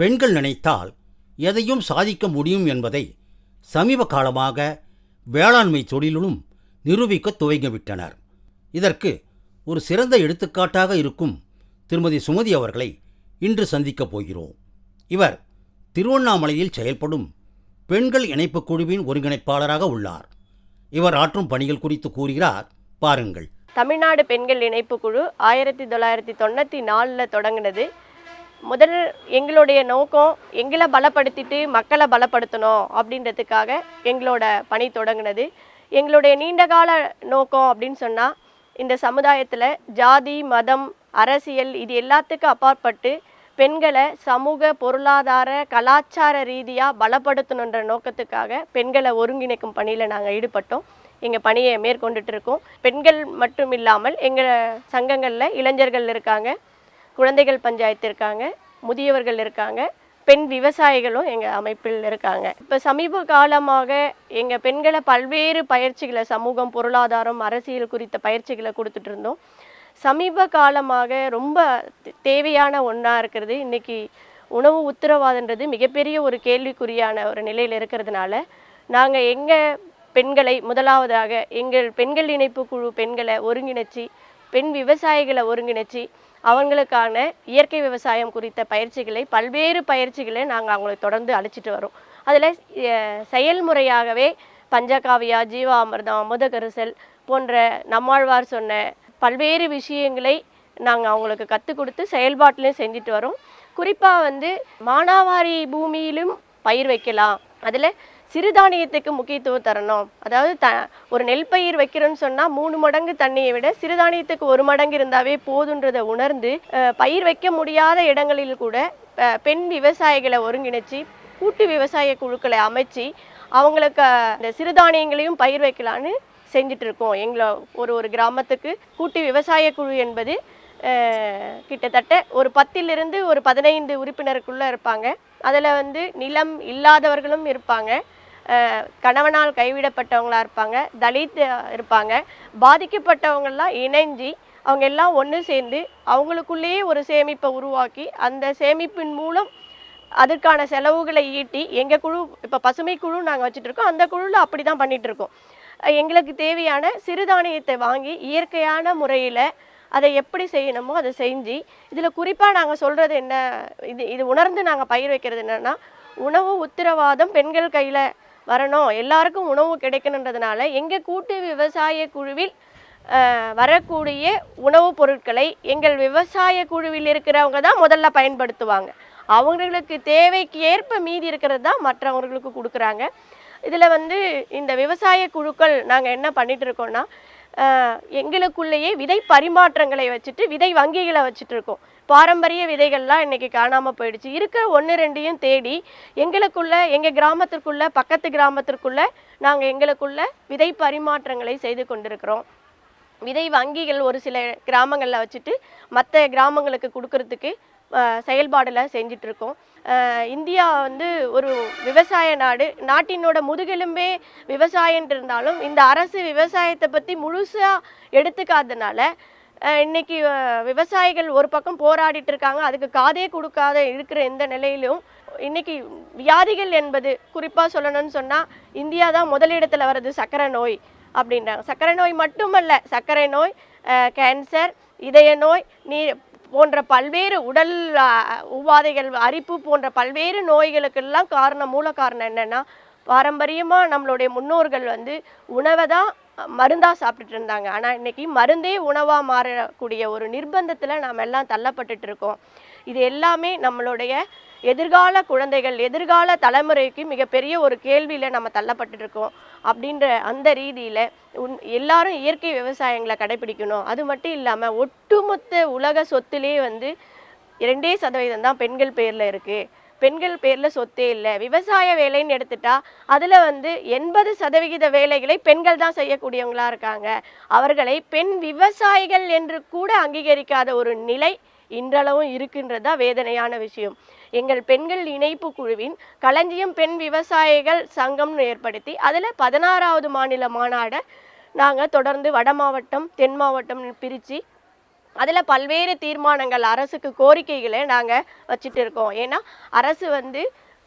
பெண்கள் நினைத்தால் எதையும் சாதிக்க முடியும் என்பதை சமீப காலமாக வேளாண்மை தொழிலிலும் நிரூபிக்க துவங்கிவிட்டனர். இதற்கு ஒரு சிறந்த எடுத்துக்காட்டாக இருக்கும் திருமதி சுமதி அவர்களை இன்று சந்திக்கப் போகிறோம். இவர் திருவண்ணாமலையில் செயல்படும் பெண்கள் இணைப்புக் குழுவின் ஒருங்கிணைப்பாளராக உள்ளார். இவர் ஆற்றும் பணிகள் குறித்து கூறுகிறார். பாருங்கள். தமிழ்நாடு பெண்கள் இணைப்பு குழு ஆயிரத்தி தொள்ளாயிரத்தி தொண்ணூற்றி நாலில் தொடங்கினது. முதல் எங்களுடைய நோக்கம் எங்களை பலப்படுத்திட்டு மக்களை பலப்படுத்தணும் அப்படின்றதுக்காக எங்களோட பணி தொடங்கினது. எங்களுடைய நீண்டகால நோக்கம் அப்படின்னு சொன்னால் இந்த சமுதாயத்தில் ஜாதி மதம் அரசியல் இது எல்லாத்துக்கும் அப்பாற்பட்டு பெண்களை சமூக பொருளாதார கலாச்சார ரீதியாக பலப்படுத்தணுன்ற நோக்கத்துக்காக பெண்களை ஒருங்கிணைக்கும் பணியில் நாங்கள் ஈடுபட்டோம். எங்கள் பணியை மேற்கொண்டுட்டு இருக்கோம். பெண்கள் மட்டும் இல்லாமல் எங்கள் சங்கங்களில் இளைஞர்கள் இருக்காங்க. குழந்தைகள் பஞ்சாயத்து இருக்காங்க முதியவர்கள் இருக்காங்க பெண் விவசாயிகளும் எங்கள் அமைப்பில் இருக்காங்க. இப்போ சமீப காலமாக எங்கள் பெண்களை பல்வேறு பயிற்சிகளை சமூகம் பொருளாதாரம் அரசியல் குறித்த பயிற்சிகளை கொடுத்துட்டு இருந்தோம். சமீப காலமாக ரொம்ப தேவையான ஒன்றா இருக்கிறது. இன்னைக்கு உணவு உத்தரவாதன்றது மிகப்பெரிய ஒரு கேள்விக்குறியான ஒரு நிலையில் இருக்கிறதுனால நாங்கள் எங்கள் பெண்களை முதலாவதாக எங்கள் பெண்கள் இணைப்பு குழு பெண்களை ஒருங்கிணைச்சி பெண் விவசாயிகளை ஒருங்கிணைச்சி அவங்களுக்கான இயற்கை விவசாயம் குறித்த பயிற்சிகளை பல்வேறு பயிற்சிகளை நாங்கள் அவங்களுக்கு தொடர்ந்து அளிச்சிட்டு வரோம். அதில் செயல்முறையாகவே பஞ்சகாவியா ஜீவாமிர்தம் அமுதகரிசல் போன்ற நம்மாழ்வார் சொன்ன பல்வேறு விஷயங்களை நாங்கள் அவங்களுக்கு கற்றுக் கொடுத்து செயல்பாட்டிலையும் செஞ்சுட்டு வரோம். குறிப்பாக வந்து மானாவாரி பூமியிலும் பயிர் வைக்கலாம். அதில் சிறுதானியத்துக்கு முக்கியத்துவம் தரணும். அதாவது த ஒரு நெல் பயிர் வைக்கிறோன்னு சொன்னால் மூணு மடங்கு தண்ணியை விட சிறுதானியத்துக்கு ஒரு மடங்கு இருந்தாவே போதுன்றதை உணர்ந்து பயிர் வைக்க முடியாத இடங்களில் கூட பெண் விவசாயிகளை ஒருங்கிணைச்சு கூட்டு விவசாய குழுக்களை அமைச்சு அவங்களுக்கு இந்த சிறுதானியங்களையும் பயிர் வைக்கலான்னு செஞ்சுட்டு இருக்கோம் எங்களை ஒரு ஒரு கிராமத்துக்கு கூட்டு விவசாய குழு என்பது கிட்டத்தட்ட ஒரு பத்திலிருந்து ஒரு பதினைந்து உறுப்பினருக்குள்ளே இருப்பாங்க. அதில் வந்து நிலம் இல்லாதவர்களும் இருப்பாங்க. கணவனால் கைவிடப்பட்டவங்களாக இருப்பாங்க தலித் இருப்பாங்க. பாதிக்கப்பட்டவங்கள்லாம் இணைஞ்சு அவங்க எல்லாம் ஒன்று சேர்ந்து அவங்களுக்குள்ளேயே ஒரு சேமிப்பை உருவாக்கி அந்த சேமிப்பின் மூலம் அதற்கான செலவுகளை ஈட்டி எங்கள் குழு இப்போ பசுமை குழு நாங்கள் வச்சுட்டு இருக்கோம் அந்த குழுவில் அப்படி தான் பண்ணிட்டு இருக்கோம் எங்களுக்கு தேவையான சிறுதானியத்தை வாங்கி இயற்கையான முறையில் அதை எப்படி செய்யணுமோ அதை செஞ்சு இதில் குறிப்பாக நாங்கள் சொல்கிறது என்ன இது இது உணர்ந்து நாங்கள் பயிர் வைக்கிறது என்னென்னா உணவு உத்தரவாதம் பெண்கள் கையில் வரணும். எல்லாருக்கும் உணவு கிடைக்கணுன்றதுனால எங்கள் கூட்டு விவசாய குழுவில் வரக்கூடிய உணவுப் பொருட்களை எங்கள் விவசாய குழுவில் இருக்கிறவங்க தான் முதல்ல பயன்படுத்துவாங்க. அவங்களுக்கு தேவைக்கு ஏற்ப மீதி இருக்கிறது தான் மற்றவங்களுக்கு கொடுக்குறாங்க. இதில் வந்து இந்த விவசாய குழுக்கள் நாங்கள் என்ன பண்ணிட்டு இருக்கோம்னா எங்களுக்குள்ளேயே விதை பரிமாற்றங்களை வச்சுட்டு விதை வங்கிகளை வச்சுட்டு இருக்கோம். பாரம்பரிய விதைகள்லாம் இன்றைக்கி காணாமல் போயிடுச்சு. இருக்கிற ஒன்று ரெண்டையும் தேடி எங்களுக்குள்ள எங்கள் கிராமத்திற்குள்ள பக்கத்து கிராமத்திற்குள்ள நாங்கள் எங்களுக்குள்ள விதை பரிமாற்றங்களை செய்து கொண்டிருக்கிறோம். விதை வங்கிகள் ஒரு சில கிராமங்களில் வச்சுட்டு மற்ற கிராமங்களுக்கு கொடுக்கறதுக்கு செயல்பாடில் செஞ்சிட்ருக்கோம். இந்தியா வந்து ஒரு விவசாய நாடு. நாட்டினோட முதுகெலும்பே விவசாயம் இருந்தாலும் இந்த அரசு விவசாயத்தை பற்றி முழுசாக எடுத்துக்காதனால இன்னைக்கு விவசாயிகள் ஒரு பக்கம் போராடிட்டு இருக்காங்க அதுக்கு காதே கொடுக்காத இருக்கிற எந்த நிலையிலும் இன்னைக்கு வியாதிகள் என்பது குறிப்பாக சொல்லணும்னு சொன்னால் இந்தியா தான் முதலிடத்தில் வருது சர்க்கரை நோய் அப்படின்றாங்க. சர்க்கரை நோய் மட்டுமல்ல சர்க்கரை நோய் கேன்சர் இதய நோய் நீர் போன்ற பல்வேறு உடல் உபாதைகள் அரிப்பு போன்ற பல்வேறு நோய்களுக்கெல்லாம் காரணம் மூல காரணம் என்னன்னா பாரம்பரியமாக நம்மளுடைய முன்னோர்கள் வந்து உணவை தான் மருந்தாக சாப்பிட்டுட்டு இருந்தாங்க. ஆனால் இன்னைக்கு மருந்தே உணவாக மாறக்கூடிய ஒரு நிர்பந்தத்தில் நாம் எல்லாம் தள்ளப்பட்டுட்டு இருக்கோம். இது எல்லாமே நம்மளுடைய எதிர்கால குழந்தைகள் எதிர்கால தலைமுறைக்கு மிகப்பெரிய ஒரு கேள்வியில் நம்ம தள்ளப்பட்டுட்டு இருக்கோம் அப்படின்ற அந்த ரீதியில் உன் எல்லாரும் இயற்கை விவசாயங்களை கடைபிடிக்கணும். அது மட்டும் இல்லாமல் ஒட்டுமொத்த உலக சொத்துலேயே வந்து இரண்டே சதவீதம் தான் பெண்கள் பேரில் இருக்குது பெண்கள் பேரில் சொத்தே இல்லை. விவசாய வேலைன்னு எடுத்துட்டா அதில் வந்து எண்பது சதவிகித வேலைகளை பெண்கள் தான் செய்யக்கூடியவங்களா இருக்காங்க. அவர்களை பெண் விவசாயிகள் என்று கூட அங்கீகரிக்காத ஒரு நிலை இன்றளவும் இருக்கின்றது தான் வேதனையான விஷயம். எங்கள் பெண்கள் இணைப்பு குழுவின் களஞ்சியம் பெண் விவசாயிகள் சங்கம்னு ஏற்படுத்தி அதில் பதினாறாவது மாநில மாநாடை நாங்கள் தொடர்ந்து வட மாவட்டம் தென் மாவட்டம்னு பிரித்து அதில் பல்வேறு தீர்மானங்கள் அரசுக்கு கோரிக்கைகளை நாங்கள் வச்சுட்டு இருக்கோம் ஏன்னா அரசு வந்து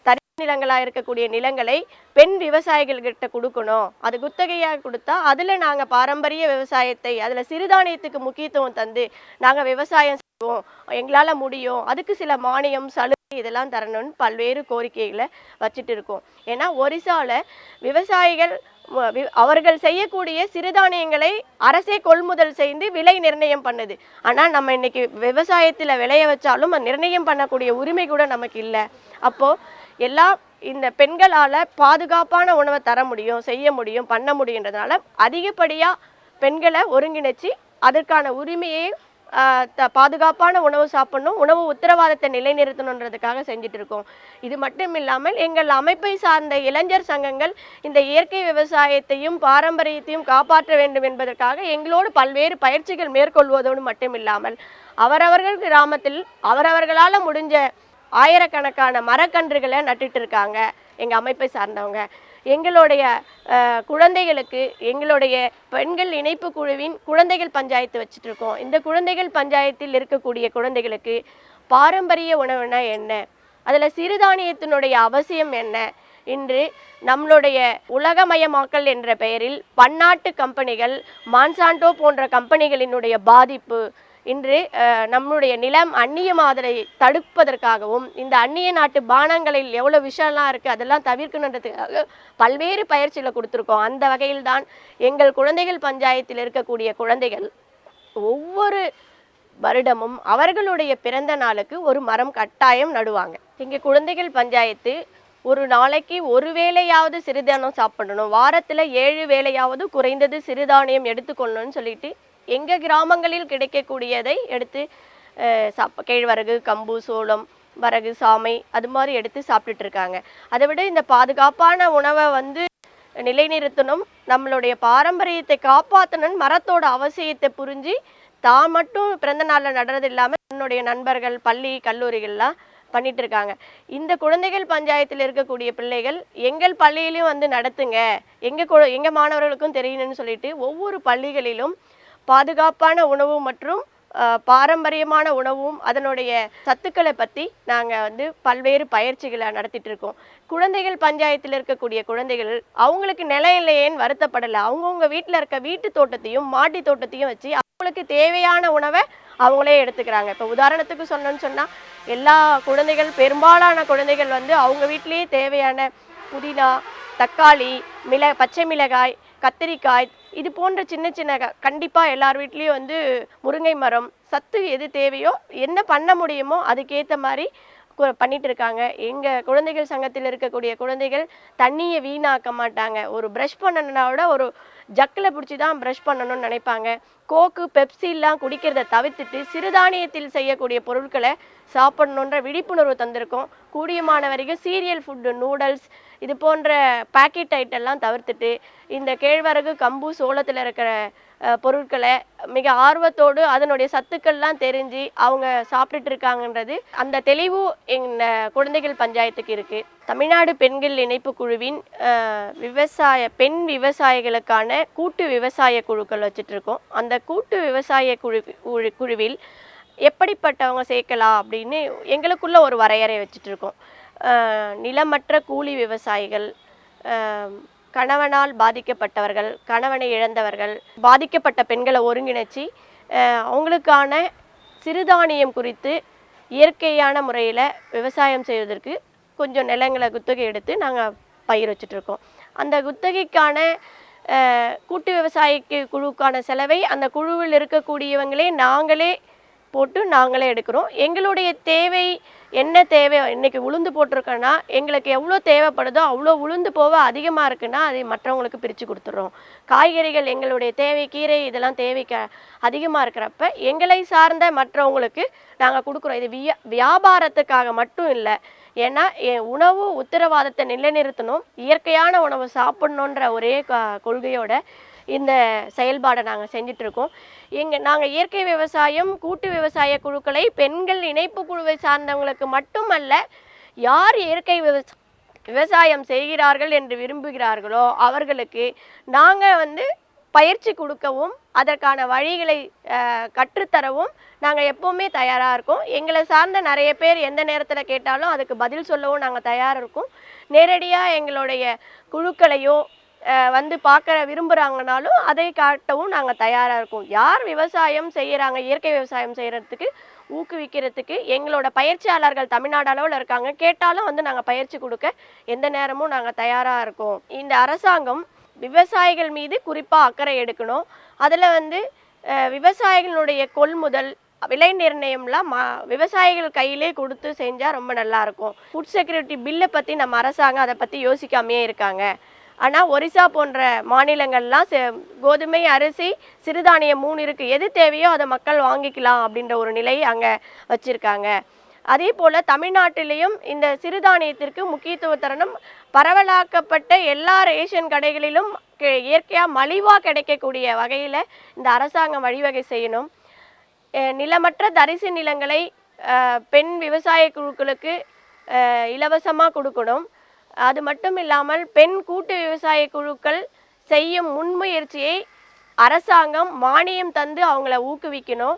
தனி நிலங்களாக இருக்கக்கூடிய நிலங்களை பெண் விவசாயிகள்கிட்ட கொடுக்கணும். அது குத்தகையாக கொடுத்தா அதில் நாங்கள் பாரம்பரிய விவசாயத்தை அதில் சிறுதானியத்துக்கு முக்கியத்துவம் தந்து நாங்கள் விவசாயம் செய்வோம். எங்களால் முடியும். அதுக்கு சில மானியம் சலுகை இதெல்லாம் தரணும்னு பல்வேறு கோரிக்கைகளை வச்சுட்டு இருக்கோம் ஏன்னா ஒரிசாவில் விவசாயிகள் அவர்கள் செய்யக்கூடிய சிறுதானியங்களை அரசே கொள்முதல் செய்து விலை நிர்ணயம் பண்ணுது. ஆனால் நம்ம இன்னைக்கு விவசாயத்தில் விளைய வச்சாலும் நிர்ணயம் பண்ணக்கூடிய உரிமை கூட நமக்கு இல்லை. அப்போது எல்லாம் இந்த பெண்களால் பாதுகாப்பான உணவை தர முடியும் செய்ய முடியும் பண்ண முடியுன்றதுனால அதிகப்படியாக பெண்களை ஒருங்கிணைச்சு அதற்கான உரிமையை பாதுகாப்பான உணவு சாப்பிடணும் உணவு உத்தரவாதத்தை நிலைநிறுத்தணுன்றதுக்காக செஞ்சுட்டு இருக்கோம் இது மட்டும் இல்லாமல் எங்கள் அமைப்பை சார்ந்த இளைஞர் சங்கங்கள் இந்த இயற்கை விவசாயத்தையும் பாரம்பரியத்தையும் காப்பாற்ற வேண்டும் என்பதற்காக எங்களோடு பல்வேறு பயிற்சிகள் மேற்கொள்வதோடு மட்டும் இல்லாமல் அவரவர்கள் கிராமத்தில் அவரவர்களால் முடிஞ்ச ஆயிரக்கணக்கான மரக்கன்றுகளை நட்டுட்டு இருக்காங்க எங்கள் அமைப்பை சார்ந்தவங்க. எங்களுடைய குழந்தைகளுக்கு எங்களுடைய பெண்கள் இணைப்பு குழுவின் குழந்தைகள் பஞ்சாயத்து வச்சுட்ருக்கோம். இந்த குழந்தைகள் பஞ்சாயத்தில் இருக்கக்கூடிய குழந்தைகளுக்கு பாரம்பரிய உணவுனா என்ன? அதில் சிறுதானியத்தினுடைய அவசியம் என்ன? இன்று நம்மளுடைய உலகமயமாக்கல் என்ற பெயரில் பன்னாட்டு கம்பெனிகள் மான்சாண்டோ போன்ற கம்பெனிகளினுடைய பாதிப்பு இன்று நம்முடைய நிலம் அந்நியமாதலை தடுப்பதற்காகவும் இந்த அந்நிய நாட்டு பானங்களில் எவ்வளோ விஷயம்லாம் இருக்குது அதெல்லாம் தவிர்க்கணுன்றதுக்காக பல்வேறு பயிற்சிகளை கொடுத்துருக்கோம். அந்த வகையில் தான் எங்கள் குழந்தைகள் பஞ்சாயத்தில் இருக்கக்கூடிய குழந்தைகள் ஒவ்வொரு வருடமும் அவர்களுடைய பிறந்த நாளுக்கு ஒரு மரம் கட்டாயம் நடுவாங்க. இங்கே குழந்தைகள் பஞ்சாயத்து ஒரு நாளைக்கு ஒரு வேளையாவது சிறுதானம் சாப்பிடணும். வாரத்தில் ஏழு வேளையாவது குறைந்தது சிறுதானியம் எடுத்துக்கொள்ளணும்னு சொல்லிட்டு எங்கள் கிராமங்களில் கிடைக்கக்கூடியதை எடுத்து அஹ், சாப்ப கேழ்வரகு கம்பு சோளம் வரகு சாமை அது மாதிரி எடுத்து சாப்பிட்டுட்டு இருக்காங்க. அதை விட இந்த பாதுகாப்பான உணவை வந்து நிலைநிறுத்தணும் நம்மளுடைய பாரம்பரியத்தை காப்பாற்றணும் மரத்தோட அவசியத்தை புரிஞ்சு தான் மட்டும் பிறந்த நாளில் நடுறது இல்லாமல் தன்னுடைய நண்பர்கள் பள்ளி கல்லூரிகள்லாம் பண்ணிட்டு இருக்காங்க. இந்த குழந்தைகள் பஞ்சாயத்தில் இருக்கக்கூடிய பிள்ளைகள் எங்கள் பள்ளியிலையும் வந்து நடத்துங்க எங்கள் கு எங்கள் மாணவர்களுக்கும் தெரியணும்னு சொல்லிட்டு ஒவ்வொரு பள்ளிகளிலும் பாதுகாப்பான உணவு மற்றும் பாரம்பரியமான உணவும் அதனுடைய சத்துக்களை பற்றி நாங்கள் வந்து பல்வேறு பயிற்சிகளை நடத்திட்டு இருக்கோம். குழந்தைகள் பஞ்சாயத்தில் இருக்கக்கூடிய குழந்தைகள் அவங்களுக்கு நிலம் இல்லையேன்னு வருத்தப்படலை. அவங்கவுங்க வீட்டில் இருக்க வீட்டு தோட்டத்தையும் மாட்டி தோட்டத்தையும் வச்சு அவங்களுக்கு தேவையான உணவை அவங்களே எடுத்துக்கிறாங்க. இப்போ உதாரணத்துக்கு சொன்னோன்னு சொன்னால் எல்லா குழந்தைகள் பெரும்பாலான குழந்தைகள் வந்து அவங்க வீட்டிலேயே தேவையான புதினா தக்காளி மிள பச்சை மிளகாய் கத்திரிக்காய் இது போன்ற சின்ன சின்ன க- எல்லார் வீட்லேயும் வந்து முருங்கை மரம் சத்து எது தேவையோ என்ன பண்ண முடியுமோ அதுக்கேற்ற மாதிரி பண்ணிட்டு இருக்காங்க எங்க குழந்தைகள் சங்கத்தில் இருக்கக்கூடிய குழந்தைகள் தண்ணியை வீணாக்க மாட்டாங்க. ஒரு ப்ரஷ் பண்ணணும்னா கூட ஒரு ஜக்கில் பிடிச்சி தான் ப்ரஷ் பண்ணணும்னு நினைப்பாங்க. கோக்கு பெப்சிலாம் குடிக்கிறத தவிர்த்துட்டு சிறுதானியத்தில் செய்யக்கூடிய பொருட்களை சாப்பிடணுன்ற விழிப்புணர்வு தந்திருக்கோம். கூடியமான வரைக்கும் சீரியல் ஃபுட்டு நூடல்ஸ் இது போன்ற பாக்கெட் ஐட்டம்லாம் தவிர்த்துட்டு இந்த கேழ்வரகு கம்பு சோளத்தில் இருக்கிற பொருட்களை மிக ஆர்வத்தோடு அதனுடைய சத்துக்கள்லாம் தெரிஞ்சு அவங்க சாப்பிட்டுட்டு இருக்காங்கன்றது அந்த தெளிவு இந்த குழந்தைகள் பஞ்சாயத்துக்கு இருக்குது தமிழ்நாடு பெண்கள் இணைப்பு குழுவின் விவசாய பெண் விவசாயிகளுக்கான கூட்டு விவசாய குழுக்கள் வச்சுட்டு இருக்கோம். அந்த கூட்டு விவசாய குழு குழு- குழுவில் எப்படிப்பட்டவங்க சேர்க்கலாம் அப்படின்னு எங்களுக்குள்ள ஒரு வரையறை வச்சுட்ருக்கோம் நிலமற்ற கூலி விவசாயிகள் கணவனால் பாதிக்கப்பட்டவர்கள் கணவனை இழந்தவர்கள் பாதிக்கப்பட்ட பெண்களை ஒருங்கிணைச்சி அவங்களுக்கான சிறுதானியம் குறித்து இயற்கையான முறையில் விவசாயம் செய்வதற்கு கொஞ்சம் நிலங்களை குத்தகை எடுத்து நாங்கள் பயிர் வச்சிட்ருக்கோம் அந்த குத்தகைக்கான கூட்டு விவசாயிக்கு குழுக்கான செலவை அந்த குழுவில் இருக்கக்கூடியவங்களே நாங்களே போட்டு நாங்களே எடுக்கிறோம். எங்களுடைய தேவை என்ன தேவை இன்னைக்கு உளுந்து போட்டிருக்கோன்னா எங்களுக்கு எவ்வளோ தேவைப்படுதோ அவ்வளோ உளுந்து போக அதிகமாக இருக்குன்னா அதை மற்றவங்களுக்கு பிரித்து கொடுத்துட்றோம் காய்கறிகள் எங்களுடைய தேவை கீரை இதெல்லாம் தேவைக்கு அதிகமாக இருக்கிறப்ப எங்களை சார்ந்த மற்றவங்களுக்கு நாங்கள் கொடுக்குறோம். இது வியா வியாபாரத்துக்காக மட்டும் இல்லை. ஏன்னா என் உணவு உத்தரவாதத்தை நிலைநிறுத்தணும். இயற்கையான உணவு சாப்பிட்ணுன்ற ஒரே க- கொள்கையோட இந்த செயல்பாடை நாங்கள் செஞ்சிட்ருக்கோம் எங்கள் நாங்கள் இயற்கை விவசாயம் கூட்டு விவசாய குழுக்களை பெண்கள் இணைப்பு குழுவை சார்ந்தவங்களுக்கு மட்டுமல்ல யார் இயற்கை விவசா விவசாயம் செய்கிறார்கள் என்று விரும்புகிறார்களோ அவர்களுக்கு நாங்கள் வந்து பயிற்சி கொடுக்கவும் அதற்கான வழிகளை கற்றுத்தரவும் நாங்கள் எப்போவுமே தயாராக இருக்கோம். எங்களை சார்ந்த நிறைய பேர் எந்த நேரத்தில் கேட்டாலும் அதுக்கு பதில் சொல்லவும் நாங்கள் தயாராக இருக்கோம். நேரடியாக எங்களுடைய குழுக்களையோ வந்து பார்க்க விரும்புகிறாங்கனாலும் அதை காட்டவும் நாங்கள் தயாராக இருக்கோம். யார் விவசாயம் செய்கிறாங்க இயற்கை விவசாயம் செய்கிறதுக்கு ஊக்குவிக்கிறதுக்கு எங்களோட பயிற்சியாளர்கள் தமிழ்நாடு அளவில் இருக்காங்க கேட்டாலும் வந்து நாங்கள் பயிற்சி கொடுக்க எந்த நேரமும் நாங்கள் தயாராக இருக்கோம். இந்த அரசாங்கம் விவசாயிகள் மீது குறிப்பாக அக்கறை எடுக்கணும். அதில் வந்து விவசாயிகளுடைய கொள்முதல் விலை நிர்ணயம்லாம் மா விவசாயிகள் கையிலே கொடுத்து செஞ்சால் ரொம்ப நல்லாயிருக்கும் ஃபுட் செக்யூரிட்டி பில்லை பற்றி நம்ம அரசாங்கம் அதை பற்றி யோசிக்காமையே இருக்காங்க. ஆனால் ஒரிசா போன்ற மாநிலங்கள்லாம் கோதுமை அரிசி சிறுதானியம் மூணு இருக்குது எது தேவையோ அதை மக்கள் வாங்கிக்கலாம் அப்படின்ற ஒரு நிலை அங்கே வச்சுருக்காங்க. அதே போல் தமிழ்நாட்டிலையும் இந்த சிறுதானியத்திற்கு முக்கியத்துவ தரணும். பரவலாக்கப்பட்ட எல்லா ரேஷன் கடைகளிலும் இயற்கையாக மலிவாக கிடைக்கக்கூடிய வகையில் இந்த அரசாங்கம் வழிவகை செய்யணும். நிலமற்ற தரிசு நிலங்களை பெண் விவசாய குழுக்களுக்கு இலவசமாக கொடுக்கணும். அது மட்டும் இல்லாமல் பெண் கூட்டு விவசாய குழுக்கள் செய்யும் முன்முயற்சியை அரசாங்கம் மானியம் தந்து அவங்கள ஊக்குவிக்கணும்.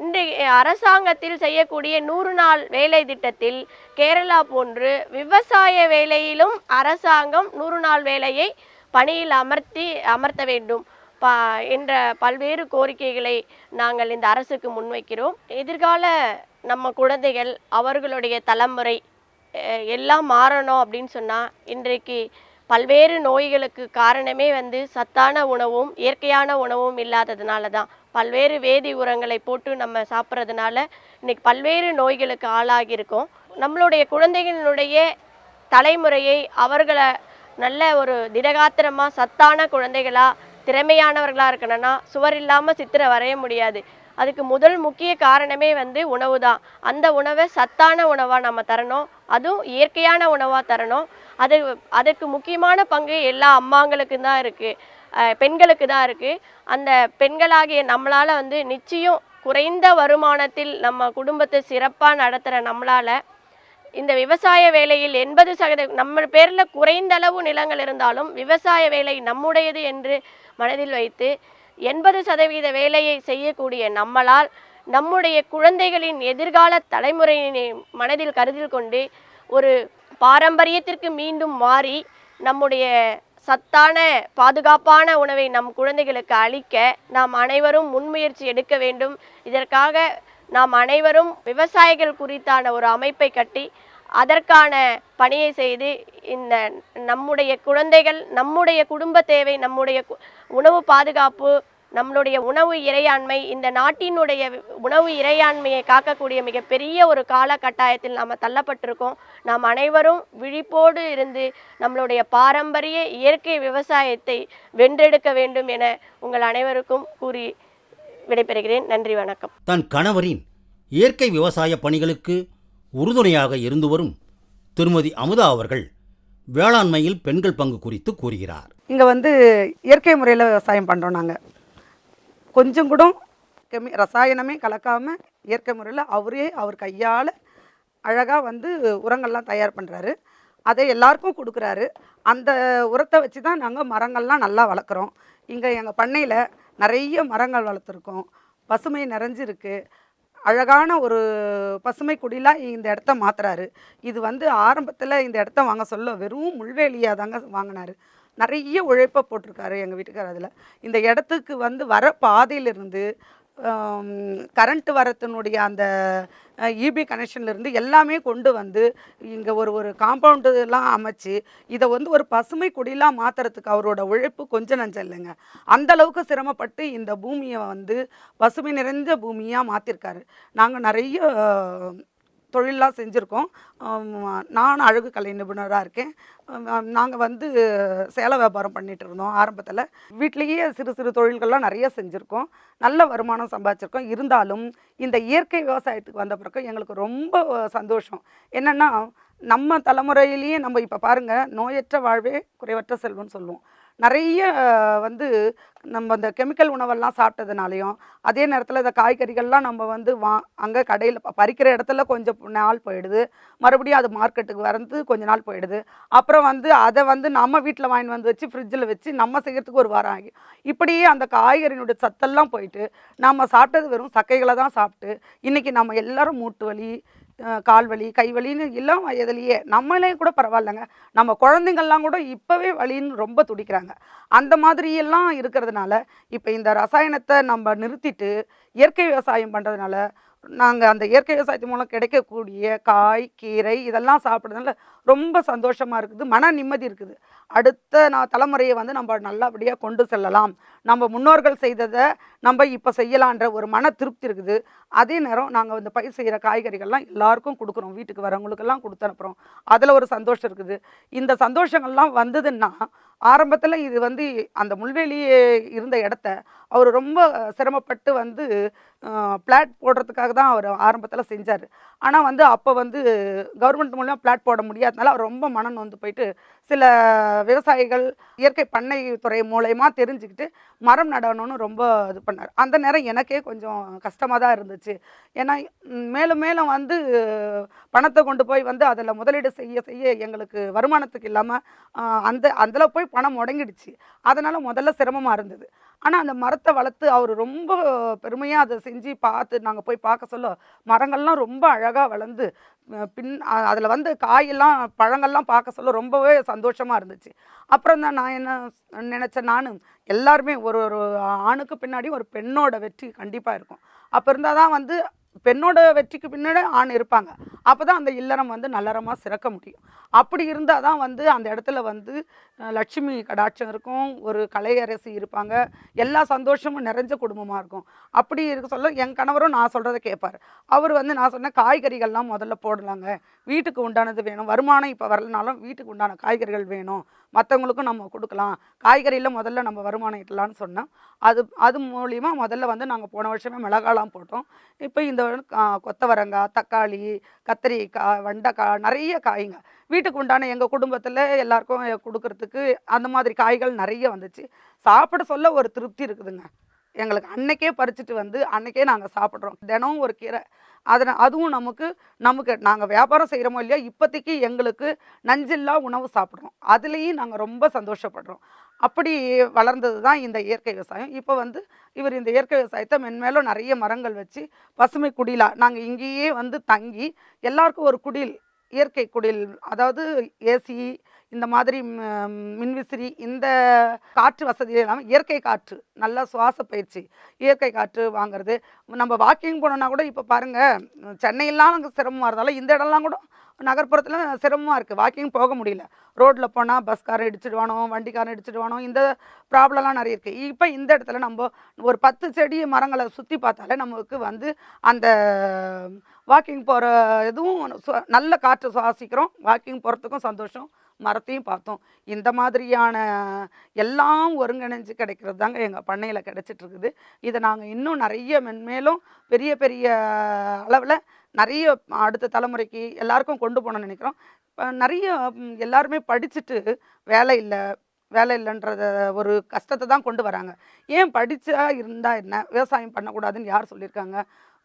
இன்றைக்கு இன்றைய அரசாங்கத்தில் செய்யக்கூடிய நூறு நாள் வேலை திட்டத்தில் கேரளா போன்று விவசாய வேலையிலும் அரசாங்கம் நூறு நாள் வேலையை பணியில் அமர்த்தி அமர்த்த வேண்டும். பா என்ற பல்வேறு கோரிக்கைகளை நாங்கள் இந்த அரசுக்கு முன்வைக்கிறோம். எதிர்கால நம்ம குழந்தைகள் அவர்களுடைய தலைமுறை எல்லாம் மாறணும் அப்படின்னு சொன்னால் இன்றைக்கு பல்வேறு நோய்களுக்கு காரணமே வந்து சத்தான உணவும் இயற்கையான உணவும் இல்லாததுனால தான் பல்வேறு வேதி உரங்களை போட்டு நம்ம சாப்பிட்றதுனால இன்னைக்கு பல்வேறு நோய்களுக்கு ஆளாகி நம்மளுடைய குழந்தைகளுடைய தலைமுறையை அவர்களை நல்ல ஒரு திடகாத்திரமாக சத்தான குழந்தைகளாக திறமையானவர்களாக இருக்கணும்னா சுவர் இல்லாமல் சித்திரை வரைய முடியாது. அதுக்கு முதல் முக்கிய காரணமே வந்து உணவு தான் அந்த உணவை சத்தான உணவாக நம்ம தரணும். அதுவும் இயற்கையான உணவாக தரணும். அது அதுக்கு முக்கியமான பங்கு எல்லா அம்மாங்களுக்கு தான் இருக்குது பெண்களுக்கு தான் இருக்குது அந்த பெண்களாகிய நம்மளால் வந்து நிச்சயம் குறைந்த வருமானத்தில் நம்ம குடும்பத்தை சிறப்பாக நடத்துகிற நம்மளால் இந்த விவசாய வேலையில் எண்பது சதவீதம் நம்ம பேரில் குறைந்த அளவு நிலங்கள் இருந்தாலும் விவசாய வேலை நம்முடையது என்று மனதில் வைத்து எண்பது சதவீத வேலையை செய்யக்கூடிய நம்மளால் நம்முடைய குழந்தைகளின் எதிர்கால தலைமுறையினை மனதில் கருத்தில் கொண்டு ஒரு பாரம்பரியத்திற்கு மீண்டும் மாறி நம்முடைய சத்தான பாதுகாப்பான உணவை நம் குழந்தைகளுக்கு அளிக்க நாம் அனைவரும் முன்முயற்சி எடுக்க வேண்டும். இதற்காக நாம் அனைவரும் விவசாயிகள் குறித்தான ஒரு அமைப்பை கட்டி அதற்கான பணியை செய்து இந்த நம்முடைய குழந்தைகள் நம்முடைய குடும்ப தேவை நம்முடைய கு- உணவு பாதுகாப்பு நம்மளுடைய உணவு இறையாண்மை இந்த நாட்டினுடைய உணவு இறையாண்மையை காக்கக்கூடிய மிகப்பெரிய ஒரு காலகட்டாயத்தில் நாம் தள்ளப்பட்டிருக்கோம். நாம் அனைவரும் விழிப்போடு இருந்து நம்மளுடைய பாரம்பரிய இயற்கை விவசாயத்தை வென்றெடுக்க வேண்டும் என உங்கள் அனைவருக்கும் கூறி விடைபெறுகிறேன். நன்றி வணக்கம். தன் கணவரின் இயற்கை விவசாய பணிகளுக்கு உறுதுணையாக இருந்து வரும் திருமதி அமுதா அவர்கள் வேளாண்மையில் பெண்கள் பங்கு குறித்து கூறுகிறார். இங்கே வந்து இயற்கை முறையில் விவசாயம் பண்ணுறோம் நாங்கள் கொஞ்சம் கூட கெமி ரசாயனமே கலக்காமல் இயற்கை முறையில் அவரே அவர் கையால் அழகாக வந்து உரங்கள்லாம் தயார் பண்ணுறாரு அதை எல்லாருக்கும் கொடுக்குறாரு. அந்த உரத்தை வச்சு தான் நாங்கள் மரங்கள்லாம் நல்லா வளர்க்குறோம். இங்கே எங்கள் பண்ணையில் நிறைய மரங்கள் வளர்த்துருக்கோம். பசுமை நிறைஞ்சிருக்கு. அழகான ஒரு பசுமை குடிலாக இந்த இடத்த மாற்றுறாரு இது வந்து ஆரம்பத்தில் இந்த இடத்த வாங்க சொல்ல வெறும் முள்வேலியாக தாங்க வாங்கினாரு. நிறைய உழைப்பை போட்டிருக்காரு எங்கள் வீட்டுக்காரர் அதில். இந்த இடத்துக்கு வந்து வர பாதையிலிருந்து கரண்ட் வரத்தினுடைய அந்த இபி கனெக்ஷன்லேருந்து எல்லாமே கொண்டு வந்து இங்கே ஒரு ஒரு காம்பவுண்டு எல்லாம் அமைச்சு இதை வந்து ஒரு பசுமை குடிலாம் மாற்றுறதுக்கு அவரோட உழைப்பு கொஞ்சம் நஞ்சம் இல்லைங்க. அந்தளவுக்கு சிரமப்பட்டு இந்த பூமியை வந்து பசுமை நிறைந்த பூமியாக மாற்றிருக்காரு நாங்கள் நிறைய தொழிலாக தொழிலெலாம் செஞ்சுருக்கோம் நான் அழகு கலை நிபுணராக இருக்கேன். நாங்கள் வந்து சேலை வியாபாரம் பண்ணிட்டு இருந்தோம் ஆரம்பத்தில். வீட்லேயே சிறு சிறு தொழில்கள்லாம் நிறைய செஞ்சுருக்கோம். நல்ல வருமானம் சம்பாதிச்சிருக்கோம். இருந்தாலும் இந்த இயற்கை விவசாயத்துக்கு வந்த பிறகு எங்களுக்கு ரொம்ப சந்தோஷம். என்னென்னா நம்ம தலைமுறையிலேயே நம்ம இப்போ பாருங்கள் நோயற்ற வாழ்வே குறைவற்ற செல்வம்னு சொல்லுவோம். நிறைய வந்து நம்ம இந்த கெமிக்கல் உணவெல்லாம் சாப்பிட்டதுனாலையும் அதே நேரத்தில் இந்த காய்கறிகள்லாம் நம்ம வந்து வா அங்கே கடையில் பறிக்கிற இடத்துல கொஞ்சம் நாள் போயிடுது. மறுபடியும் அது மார்க்கெட்டுக்கு வந்து கொஞ்ச நாள் போயிடுது. அப்புறம் வந்து அதை வந்து நம்ம வீட்டில் வாங்கிட்டு வந்து வச்சு ஃப்ரிட்ஜில் வச்சு நம்ம செய்கிறதுக்கு ஒரு வாரம் ஆகி இப்படியே அந்த காய்கறியினுடைய சத்தெல்லாம் போயிட்டு நம்ம சாப்பிட்டது வெறும் சக்கைகளை தான் சாப்பிட்டு இன்றைக்கி நம்ம எல்லாரும் மூட்டு வலி கால் வலி கை வலின்னு எல்லாம் வயதுலேயே நம்மளே கூட பரவாயில்லைங்க. நம்ம குழந்தைங்கள்லாம் கூட இப்போவே வலின்னு ரொம்ப துடிக்கிறாங்க. அந்த மாதிரியெல்லாம் இருக்கிறதுனால இப்போ இந்த ரசாயனத்தை நம்ம நிறுத்திட்டு இயற்கை விவசாயம் பண்ணுறதுனால நாங்கள் அந்த இயற்கை விவசாயத்தின் மூலம் கிடைக்கக்கூடிய காய் கீரை இதெல்லாம் சாப்பிட்றதுனால ரொம்ப சந்தோஷமாக இருக்குது மன நிம்மதி இருக்குது. அடுத்த நான் தலைமுறையை வந்து நம்ம நல்லபடியாக கொண்டு செல்லலாம். நம்ம முன்னோர்கள் செய்ததை நம்ம இப்போ செய்யலான்ற ஒரு மன திருப்தி இருக்குது. அதே நேரம் நாங்கள் இந்த பயிர் செய்கிற காய்கறிகள்லாம் எல்லாருக்கும் கொடுக்குறோம். வீட்டுக்கு வரவங்களுக்கெல்லாம் கொடுத்து அனுப்புகிறோம் அதில் ஒரு சந்தோஷம் இருக்குது. இந்த சந்தோஷங்கள்லாம் வந்ததுன்னா ஆரம்பத்தில் இது வந்து அந்த முள்வெளியே இருந்த இடத்த அவர் ரொம்ப சிரமப்பட்டு வந்து பிளாட் போடுறதுக்காக தான் அவர் ஆரம்பத்தில் செஞ்சார். ஆனால் வந்து அப்போ வந்து கவர்மெண்ட் மூலிமா பிளாட் போட முடியாதனால அவர் ரொம்ப மனம் வந்து போயிட்டு சில விவசாயிகள் இயற்கை பண்ணை துறை மூலயமா தெரிஞ்சுக்கிட்டு மரம் நடணும்னு ரொம்ப இது பண்ணார். அந்த நேரம் எனக்கே கொஞ்சம் கஷ்டமாக தான் இருந்துச்சு. ஏன்னா மேலும் மேலும் வந்து பணத்தை கொண்டு போய் வந்து அதில் முதலீடு செய்ய செய்ய எங்களுக்கு வருமானத்துக்கு இல்லாமல் அந்த அதில் போய் பணம் முடங்கிடுச்சு. அதனால் முதல்ல சிரமமாக இருந்தது. ஆனால் அந்த மரத்தை வளர்த்து அவர் ரொம்ப பெருமையாக அதை செஞ்சு பார்த்து நாங்கள் போய் பார்க்க சொல்ல மரங்கள்லாம் ரொம்ப அழகாக வளர்ந்து பின் அதில் வந்து காயெல்லாம் பழங்கள்லாம் பார்க்க சொல்ல ரொம்பவே சந்தோஷமாக இருந்துச்சு. அப்புறம் தான் நான் என்ன நினச்சேன் நானும் எல்லாருமே ஒரு ஒரு ஆணுக்கு பின்னாடி ஒரு பெண்ணோட வெற்றி கண்டிப்பாக இருக்கும். அப்போ இருந்தால் தான் வந்து பெண்ணோட வெற்றிக்கு பின்னாடி ஆண் இருப்பாங்க. அப்போ தான் அந்த இல்லறம் வந்து நல்லறமாக சிறக்க முடியும். அப்படி இருந்தால் தான் வந்து அந்த இடத்துல வந்து லட்சுமி கடாட்சம் இருக்கும் ஒரு கலையரசி இருப்பாங்க. எல்லா சந்தோஷமும் நிறைஞ்ச குடும்பமாக இருக்கும். அப்படி இருக்க சொல்ல என் கணவரும் நான் சொல்கிறத கேட்பார் அவர் வந்து நான் சொன்ன காய்கறிகள்லாம் முதல்ல போடலாங்க. வீட்டுக்கு உண்டானது வேணும். வருமானம் இப்போ வரலனாலும் வீட்டுக்கு உண்டான காய்கறிகள் வேணும். மற்றவங்களுக்கும் நம்ம கொடுக்கலாம். காய்கறியில் முதல்ல நம்ம வருமானம் ஈட்டலாம்னு சொன்னோம். அது அது மூலிமா முதல்ல வந்து நாங்கள் போன வருஷமே மிளகாலாம் போட்டோம். இப்போ இந்த கொத்தவரங்காய் தக்காளி கத்திரிக்காய் வெண்டைக்காய் நிறைய காய்ங்க. வீட்டுக்கு உண்டான எங்கள் குடும்பத்தில் எல்லாருக்கும் கொடுக்கறதுக்கு அந்த மாதிரி காய்கள் நிறைய வந்துச்சு. சாப்பிட சொல்ல ஒரு திருப்தி இருக்குதுங்க. எங்களுக்கு அன்னைக்கே பறிச்சுட்டு வந்து அன்னைக்கே நாங்கள் சாப்பிட்றோம். தினம் ஒரு கீரை அதனை அதுவும் நமக்கு நமக்கு நாங்கள் வியாபாரம் செய்கிறோமோ இல்லையா இப்போதைக்கு எங்களுக்கு நஞ்சில்லா உணவு சாப்பிட்றோம். அதுலேயும் நாங்கள் ரொம்ப சந்தோஷப்படுறோம். அப்படி வளர்ந்தது தான் இந்த இயற்கை விவசாயம். இப்போ வந்து இவர் இந்த இயற்கை விவசாயத்தை மென்மேலும் நிறைய மரங்கள் வச்சு பசுமை குடிலா நாங்கள் இங்கேயே வந்து தங்கி எல்லாருக்கும் ஒரு குடில் இயற்கை குடில் அதாவது ஏசி இந்த மாதிரி மின்விசிறி இந்த காற்று வசதி இல்லாமல் இயற்கை காற்று நல்ல சுவாச பயிற்சி இயற்கை காற்று வாங்குறது. நம்ம வாக்கிங் போனோம்னா கூட இப்போ பாருங்கள் சென்னையெல்லாம் நாங்கள் சிரமமாக இருந்தாலும் இந்த இடம்லாம் கூட நகர்ப்புறத்தில் சிரமமாக இருக்குது வாக்கிங் போக முடியல. ரோட்டில் போனால் பஸ்காரன் இடிச்சிடுவானோ வண்டிக்காரன் இடிச்சிடுவானோ இந்த ப்ராப்ளம்லாம் நிறைய இருக்குது இப்போ இந்த இடத்துல நம்ம ஒரு பத்து செடி மரங்களை சுற்றி பார்த்தாலே நமக்கு வந்து அந்த வாக்கிங் போகிற இதுவும் சு- நல்ல காற்று சுவாசிக்கிறோம். வாக்கிங் போகிறதுக்கும் சந்தோஷம். மரத்தையும் பார்த்தோம். இந்த மாதிரியான எல்லாம் ஒருங்கிணைஞ்சு கிடைக்கிறது தாங்க எங்கள் பண்ணையில் கிடச்சிட்ருக்குது. இதை நாங்கள் இன்னும் நிறைய மென்மேலும் பெரிய பெரிய அளவில் நிறைய அடுத்த தலைமுறைக்கு எல்லாருக்கும் கொண்டு போகணும்னு நினைக்கிறோம். இப்போ நிறைய எல்லாருமே படிச்சுட்டு வேலை இல்லை வேலை இல்லைன்றத ஒரு கஷ்டத்தை தான் கொண்டு வராங்க. ஏன் படித்தா இருந்தால் என்ன? விவசாயம் பண்ணக்கூடாதுன்னு யார் சொல்லியிருக்காங்க?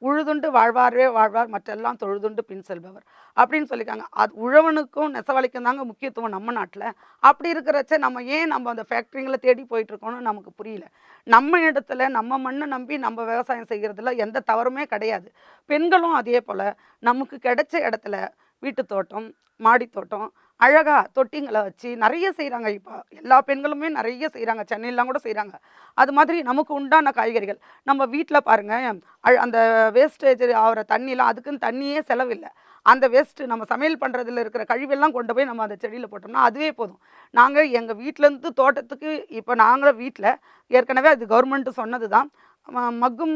உழுதுண்டு வாழ்வாரே வாழ்வார் மற்றெல்லாம் தொழுதுண்டு பின் செல்பவர் அப்படின்னு சொல்லியிருக்காங்க. அது உழவனுக்கும் நெசவாளிக்கும் தாங்க முக்கியத்துவம் நம்ம நாட்டில். அப்படி இருக்கிறச்ச நம்ம ஏன் நம்ம அந்த ஃபேக்ட்ரிங்களை தேடி போயிட்டுருக்கோம்னு நமக்கு புரியல. நம்ம இடத்துல நம்ம மண்ணை நம்பி நம்ம விவசாயம் செய்கிறதுல எந்த தவறுமே கிடையாது. பெண்களும் அதே போல் நமக்கு கிடைச்ச இடத்துல வீட்டு தோட்டம் மாடி தோட்டம் அழகாக தொட்டிங்களை வச்சு நிறைய செய்கிறாங்க இப்போ எல்லா பெண்களுமே நிறைய செய்கிறாங்க சென்னையிலாம் கூட செய்கிறாங்க அது மாதிரி நமக்கு உண்டான காய்கறிகள். நம்ம வீட்டில் பாருங்கள் அந்த வேஸ்டேஜ் ஆகிற தண்ணியெலாம் அதுக்குன்னு தண்ணியே செலவில்லை. அந்த வேஸ்ட்டு நம்ம சமையல் பண்ணுறதுல இருக்கிற கழிவெல்லாம் கொண்டு போய் நம்ம அந்த செடியில் போட்டோம்னா அதுவே போதும். நாங்கள் எங்கள் வீட்டிலேருந்து தோட்டத்துக்கு இப்போ நாங்களும் வீட்டில் ஏற்கனவே அது கவர்மெண்ட்டு சொன்னது தான் மக்கும்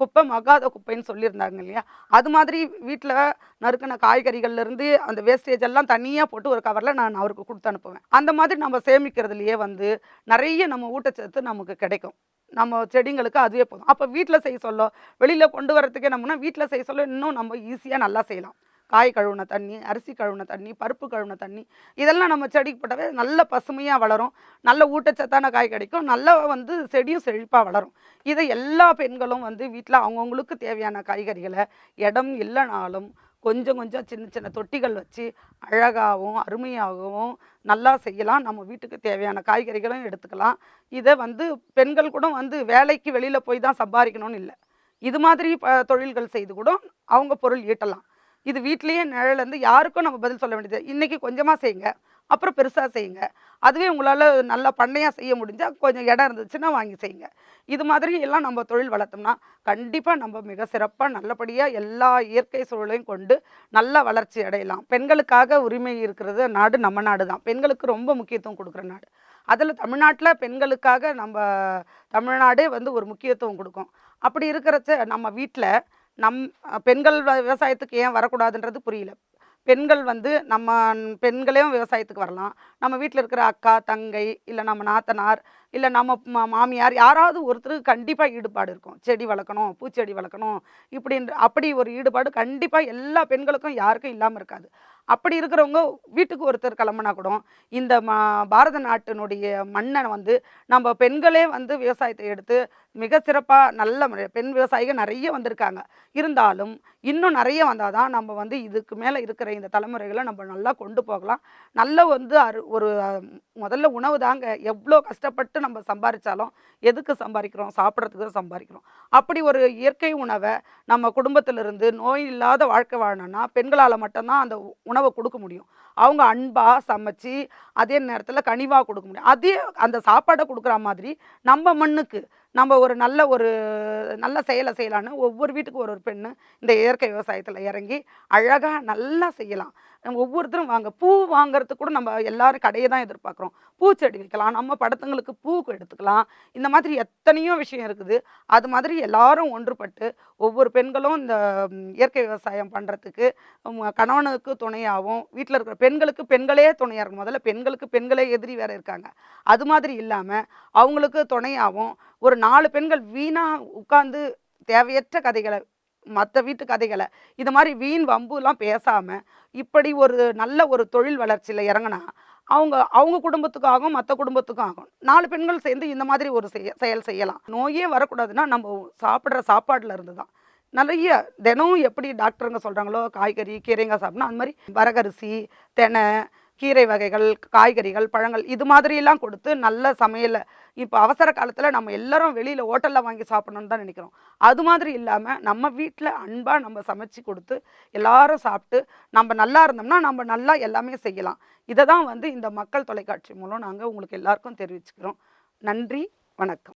குப்பை மகாத குப்பைன்னு சொல்லியிருந்தாங்க இல்லையா? அது மாதிரி வீட்டில் நறுக்கின காய்கறிகள்லேருந்து அந்த வேஸ்டேஜ் எல்லாம் தனியாக போட்டு ஒரு கவரில் நான் அவருக்கு கொடுத்து அனுப்புவேன். அந்த மாதிரி நம்ம சேமிக்கிறதுலையே வந்து நிறைய நம்ம ஊட்டச்சத்து நமக்கு கிடைக்கும். நம்ம செடிங்களுக்கு அதுவே போதும். அப்போ வீட்டில் செய்ய சொல்ல வெளியில் கொண்டு வரத்துக்கே நம்மனா வீட்டில் செய்ய சொல்ல இன்னும் நம்ம ஈஸியாக நல்லா செய்யலாம். காய் கழுவுன தண்ணி அரிசி கழுவுன தண்ணி பருப்பு கழுவுன தண்ணி இதெல்லாம் நம்ம செடிக்கு போட்டவே நல்ல பசுமையாக வளரும். நல்ல ஊட்டச்சத்தான காய் கிடைக்கும். நல்லா வந்து செடியும் செழிப்பாக வளரும். இதை எல்லா பெண்களும் வந்து வீட்டில் அவங்கவுங்களுக்கு தேவையான காய்கறிகளை இடம் இல்லைனாலும் கொஞ்சம் கொஞ்சம் சின்ன சின்ன தொட்டிகள் வச்சு அழகாகவும் அருமையாகவும் நல்லா செய்யலாம். நம்ம வீட்டுக்கு தேவையான காய்கறிகளும் எடுத்துக்கலாம். இதை வந்து பெண்கள் கூட வந்து வேலைக்கு வெளியில் போய் தான் சம்பாதிக்கணும்னு இல்லை. இது மாதிரி ப தொழில்கள் செய்து கூட அவங்க பொருள் ஈட்டலாம். இது வீட்லேயே நிழலேருந்து யாருக்கும் நம்ம பதில் சொல்ல வேண்டியது இன்றைக்கி கொஞ்சமாக செய்யுங்க. அப்புறம் பெருசாக செய்யுங்க. அதுவே உங்களால் நல்லா பண்ணையாக செய்ய முடிஞ்சால் கொஞ்சம் இடம் இருந்துச்சுன்னா வாங்கி செய்யுங்க. இது மாதிரி எல்லாம் நம்ம தொழில் வளர்த்தோம்னா கண்டிப்பாக நம்ம மிக சிறப்பாக நல்லபடியாக எல்லா இயற்கை சூழலையும் கொண்டு நல்ல வளர்ச்சி அடையலாம். பெண்களுக்காக உரிமை இருக்கிறது நாடு நம்ம நாடு தான். பெண்களுக்கு ரொம்ப முக்கியத்துவம் கொடுக்குற நாடு. அதில் தமிழ்நாட்டில் பெண்களுக்காக நம்ம தமிழ்நாடே வந்து ஒரு முக்கியத்துவம் கொடுக்கும். அப்படி இருக்கிறச்ச நம்ம வீட்டில் நம் பெண்கள் வ- விவசாயத்துக்கு ஏன் வரக்கூடாதுன்றது புரியல. பெண்கள் வந்து நம்ம பெண்களையும் விவசாயத்துக்கு வரலாம். நம்ம வீட்டில் இருக்கிற அக்கா தங்கை இல்லை நம்ம நாத்தனார் இல்லை நம்ம மா- மாமியார் யாராவது ஒருத்தருக்கு கண்டிப்பாக ஈடுபாடு இருக்கும். செடி வளர்க்கணும் பூச்செடி வளர்க்கணும் இப்படின்ற அப்படி ஒரு ஈடுபாடு கண்டிப்பாக எல்லா பெண்களுக்கும் யாருக்கும் இல்லாமல் இருக்காது. அப்படி இருக்கிறவங்க வீட்டுக்கு ஒருத்தர் கிளம்புனா கூட இந்த மா பாரத நாட்டினுடைய மண்ணை வந்து நம்ம பெண்களே வந்து விவசாயத்தை எடுத்து மிக சிறப்பாக நல்ல முறை பெண் விவசாயிகள் நிறைய வந்திருக்காங்க. இருந்தாலும் இன்னும் நிறைய வந்தால் தான் நம்ம வந்து இதுக்கு மேலே இருக்கிற இந்த தலைமுறைகளை நம்ம நல்லா கொண்டு போகலாம். நல்ல வந்து அரு ஒரு முதல்ல உணவு தாங்க எவ்வளோ கஷ்டப்பட்டு நம்ம சம்பாதிச்சாலும் எதுக்கு சம்பாதிக்கிறோம் சாப்பிட்றதுக்கு தான் சம்பாதிக்கிறோம் அப்படி ஒரு இயற்கை உணவை நம்ம குடும்பத்திலிருந்து நோய் இல்லாத வாழ்க்கை வாழணும்னா பெண்களால் மட்டும்தான் அந்த உணவை கொடுக்க முடியும். அவங்க அன்பாக சமைச்சு அதே நேரத்தில் கனிவாக கொடுக்க முடியும். அதே அந்த சாப்பாடை கொடுக்குற மாதிரி நம்ம மண்ணுக்கு நம்ம ஒரு நல்ல ஒரு நல்ல செயலை செய்யலான்னு ஒவ்வொரு வீட்டுக்கு ஒரு ஒரு பெண்ணு இந்த இயற்கை விவசாயத்தில் இறங்கி அழகாக நல்லா செய்யலாம். நம்ம ஒவ்வொருத்தரும் வாங்க. பூ வாங்குறதுக்கு கூட நம்ம எல்லாரும் கடையை தான் எதிர்பார்க்குறோம். பூச்செடி வைக்கலாம் நம்ம படத்துங்களுக்கு பூ எடுத்துக்கலாம். இந்த மாதிரி எத்தனையோ விஷயம் இருக்குது. அது மாதிரி எல்லாரும் ஒன்றுபட்டு ஒவ்வொரு பெண்களும் இந்த இயற்கை விவசாயம் பண்ணுறதுக்கு கணவனுக்கு துணையாகவும் வீட்டில் இருக்கிற பெண்களுக்கு பெண்களே துணையாக இருக்கும் முதல்ல பெண்களுக்கு பெண்களே எதிரி வேற இருக்காங்க. அது மாதிரி இல்லாமல் அவங்களுக்கு துணையாகவும் ஒரு நாலு பெண்கள் வீணாக உட்காந்து தேவையற்ற கதைகளை மற்ற வீட்டு கதைகளை. இது மாதிரி வீண் வம்புலாம் பேசாமல் இப்படி ஒரு நல்ல ஒரு தொழில் வளர்ச்சியில் இறங்கினா அவங்க அவங்க குடும்பத்துக்கும் ஆகும் மற்ற குடும்பத்துக்கும் ஆகும் நாலு பெண்கள் சேர்ந்து இந்த மாதிரி ஒரு செய்ய செயல் செய்யலாம். நோயே வரக்கூடாதுன்னா நம்ம சாப்பிட்ற சாப்பாடுல இருந்து தான். நிறைய தினமும் எப்படி டாக்டருங்க சொல்கிறாங்களோ காய்கறி கீரைங்க சாப்பிடணும். அந்த மாதிரி வரகரிசி தெனை கீரை வகைகள் காய்கறிகள் பழங்கள் இது மாதிரியெல்லாம் கொடுத்து நல்ல சமையலை இப்போ அவசர காலத்தில் நம்ம எல்லாரும் வெளியில் ஹோட்டலில் வாங்கி சாப்பிடணும்னு தான் நினைக்கிறோம். அது மாதிரி இல்லாமல் நம்ம வீட்டில் அன்பாக நம்ம சமைச்சு கொடுத்து எல்லாரும் சாப்பிட்டு நம்ம நல்லா இருந்தோம்னா நம்ம நல்லா எல்லாமே செய்யலாம். இதை தான் வந்து இந்த மக்கள் தொலைக்காட்சி மூலம் நாங்கள் உங்களுக்கு எல்லாருக்கும் தெரிவிச்சுக்கிறோம். நன்றி வணக்கம்.